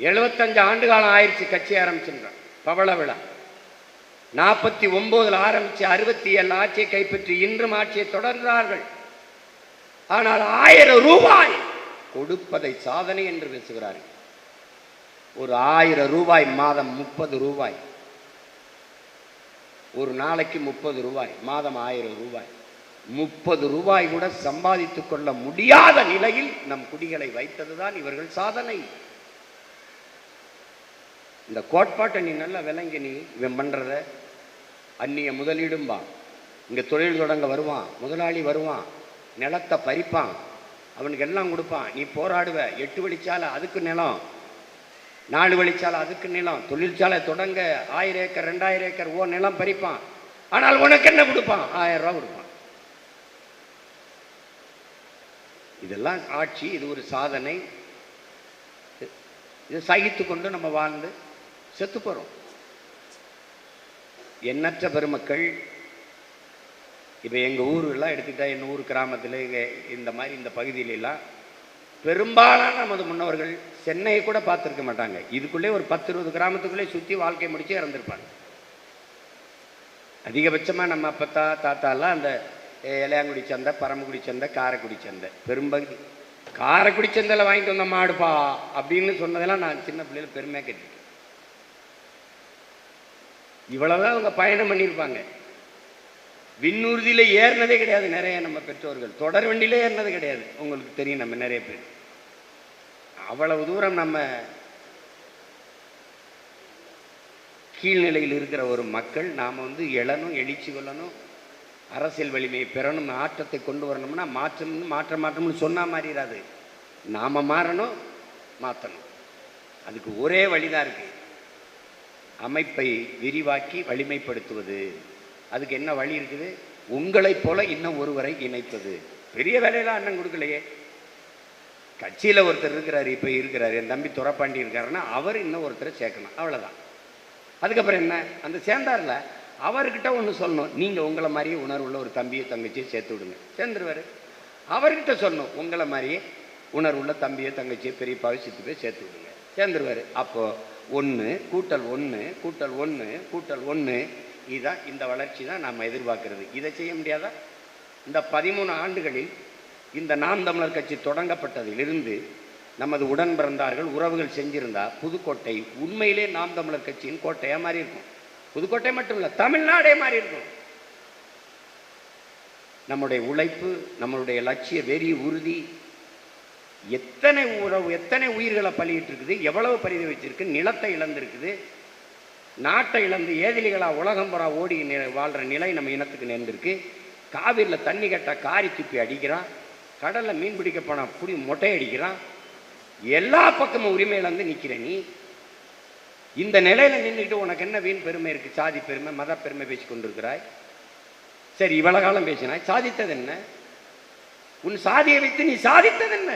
எழுபத்தஞ்சு ஆண்டு காலம் ஆயிடுச்சு கட்சி ஆரம்பிச்சுன்றோம் பவள விழா. நாற்பத்தி ஒன்பதுல ஆரம்பிச்சு அறுபத்தி ஏழு ஆட்சியை கைப்பற்றி இன்றும் ஆட்சியை தொடர்கிறார்கள். ஆனால் ஆயிரம் ரூபாய் கொடுப்பதை சாதனை என்று பேசுகிறார்கள். ஒரு ஆயிரம் ரூபாய் மாதம் முப்பது ரூபாய். ஒரு நாளைக்கு முப்பது ரூபாய் மாதம் ஆயிரம் ரூபாய். முப்பது ரூபாய் கூட சம்பாதித்துக் கொள்ள முடியாத நிலையில் நம் குடிகளை வைத்ததுதான் இவர்கள் சாதனை. இந்த கோட்பாட்டை நீ நல்லா விளங்கி நீ இவன் பண்ணுறத அந்நிய முதலீடும்பா இங்கே தொழில் தொடங்க வருவான் முதலாளி வருவான் நிலத்தை பறிப்பான் அவனுக்கு எல்லாம் கொடுப்பான். நீ போராடுவ எட்டு வழிச்சாலை அதுக்கு நிலம் நாலு வழிச்சாலை அதுக்கு நிலம் தொழிற்சாலை தொடங்க ஆயிரம் ஏக்கர் ரெண்டாயிரம் ஏக்கர் ஓ நிலம் பறிப்பான். ஆனால் உனக்கு என்ன கொடுப்பான்? ஆயிரம் ரூபா கொடுப்பான். இதெல்லாம் ஆட்சி இது ஒரு சாதனை. இதை சகித்து கொண்டு நம்ம வாழ்ந்து செத்து போறோம் எண்ணற்ற பெருமக்கள் இப்போ எங்கள் ஊரெலாம் எடுத்துக்கிட்டா எங்கள் ஊர் கிராமத்தில் இங்கே இந்த மாதிரி இந்த பகுதியிலெல்லாம் பெரும்பாலான நமது முன்னோர்கள் சென்னையை கூட பார்த்துருக்க மாட்டாங்க. இதுக்குள்ளே ஒரு பத்து இருபது கிராமத்துக்குள்ளே சுற்றி வாழ்க்கை முடித்து இறந்துருப்பாங்க. அதிகபட்சமாக நம்ம அப்பத்தா தாத்தாலாம் அந்த அஹ், இளையாங்குடி சந்தை பரமக்குடி சந்தை காரைக்குடி சந்தை. பெரும்பகுதி. காரைக்குடி சந்தையில் வாங்கிட்டு வந்த மாடுப்பா அப்படின்னு சொன்னதெல்லாம் நான் சின்ன பிள்ளையில பெருமையாக கேட்டிருக்கேன் இவ்வளவுதான் அவங்க பயணம் பண்ணியிருப்பாங்க. விண்ணூர்தியில ஏறினதே கிடையாது நிறைய நம்ம பெற்றோர்கள். தொடர் வண்டியில் ஏறினது கிடையாது. உங்களுக்கு தெரியும் நம்ம நிறைய பேர். அவ்வளவு தூரம் நம்ம கீழ்நிலையில் இருக்கிற ஒரு மக்கள் நாம் வந்து எழணும் எழுச்சி கொள்ளணும் அரசியல் வலிமையை பெறணும் மாற்றத்தை கொண்டு வரணும்னா மாற்றம் மாற்ற மாற்றம்னு சொன்னா மாறிடாது. நாம மாறணும் மாற்றணும் அதுக்கு ஒரே வழிதான் இருக்கு. அமைப்பை விரிவாக்கி வலிமைப்படுத்துவது. அதுக்கு என்ன வழி இருக்குது? உங்களைப் போல இன்னும் ஒருவரை இணைப்பது. பெரிய வேலையெல்லாம் அண்ணன் கொடுக்கலையே. கட்சியில ஒருத்தர் இருக்கிறார் இப்போ இருக்கிறார். என் தம்பி துறப்பாண்டி இருக்காருன்னா அவர் இன்னும் ஒருத்தரை சேர்க்கணும். அவ்வளோதான் அதுக்கப்புறம் என்ன? அந்த சேர்ந்தார்ல அவர்கிட்ட ஒன்று சொல்லணும். நீங்கள் உங்களை மாதிரியே உணர்வுள்ள ஒரு தம்பியை தங்கச்சியை சேர்த்து விடுங்க. சேர்ந்துருவாரு. அவர்கிட்ட சொல்லணும். உங்களை மாதிரியே உணர்வுள்ள தம்பியை தங்கச்சியை பெரியப்பாவை சித்து போய் சேர்த்து விடுங்க. சேர்ந்துருவாரு. அப்போது ஒன்று கூட்டல் ஒன்று கூட்டல் ஒன்று கூட்டல் ஒன்று இதுதான் இந்த வளர்ச்சி தான் நாம் எதிர்பார்க்கிறது. இதை செய்ய முடியாதா? இந்த பதிமூணு ஆண்டுகளில் இந்த நாம் தமிழர் கட்சி தொடங்கப்பட்டதிலிருந்து நமது உடன் பிறந்தார்கள் உறவுகள் செஞ்சிருந்தா புதுக்கோட்டை உண்மையிலே நாம் தமிழர் கட்சியின் கோட்டையாக மாறி இருக்கும் புதுக்கோட்டை மட்டும் இல்லை தமிழ்நாடே மாறி இருக்கும் நம்முடைய உழைப்பு நம்மளுடைய லட்சிய வெறி உறுதி எத்தனை உறவு எத்தனை உயிர்களை பலியிட்டு இருக்குது எவ்வளவு பரிதி வச்சிருக்கு நிலத்தை இழந்திருக்குது நாட்டை இழந்து ஏதிலிகளா உலகம் புறா ஓடி வாழ்கிற நிலை நம்ம இனத்துக்கு நேர்ந்திருக்கு. காவிரியில் தண்ணி கட்ட காரி துப்பி அடிக்கிறான். கடலில் மீன் பிடிக்க போனால் புடி மொட்டை அடிக்கிறான் எல்லா பக்கமும் உரிமை இழந்து நீ. இந்த நிலையில் நின்றுட்டு உனக்கு என்ன வீண் பெருமை இருக்குது சாதி பெருமை மத பெருமை பேசி கொண்டிருக்கிறாய். சரி இவ்வளோ காலம் பேசினாய். சாதித்தது என்ன? உன் சாதியை வைத்து நீ சாதித்தது என்ன?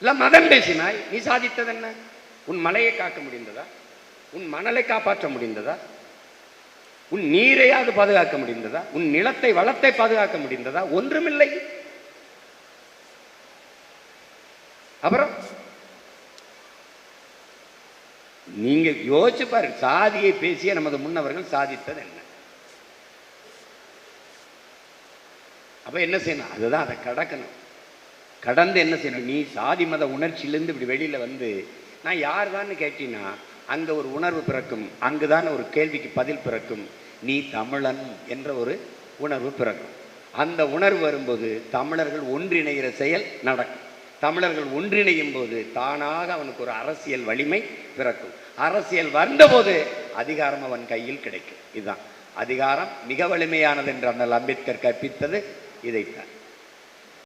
இல்ல மதம் பேசினாய். நீ சாதித்தது என்ன உன் மலையை காக்க முடிந்ததா? உன் மணலை காப்பாற்ற முடிந்ததா? உன் நீரையாவது பாதுகாக்க முடிந்ததா? உன் நிலத்தை வளத்தை பாதுகாக்க முடிந்ததா? ஒன்றுமில்லை. அப்புறம்? நீங்க யோசிச்சு பாருங்க சாதியை பேசிய நமது முன்னவர்கள் சாதித்தது என்ன அப்ப என்ன செய்யணும்? அதுதான் அதை கடக்கணும். கடந்து என்ன செய்யணும் நீ சாதி மத உணர்ச்சியிலேருந்து இப்படி வெளியில் வந்து நான் யார் தான் கேட்டீங்கன்னா அங்கே ஒரு உணர்வு பிறக்கும் அங்குதான் ஒரு கேள்விக்கு பதில் பிறக்கும். நீ தமிழன் என்ற ஒரு உணர்வு பிறக்கும். அந்த உணர்வு வரும்போது தமிழர்கள் ஒன்றிணைகிற செயல் நடக்கும். தமிழர்கள் ஒன்றிணையும் போது தானாக அவனுக்கு ஒரு அரசியல் வலிமை பிறக்கும். அரசியல் வந்தபோது அதிகாரம் அவன் கையில் கிடைக்கும். இதுதான். அதிகாரம் மிக வலிமையானது என்று அண்ணல் அம்பேத்கர் கற்பித்தது. இதைத்தான்.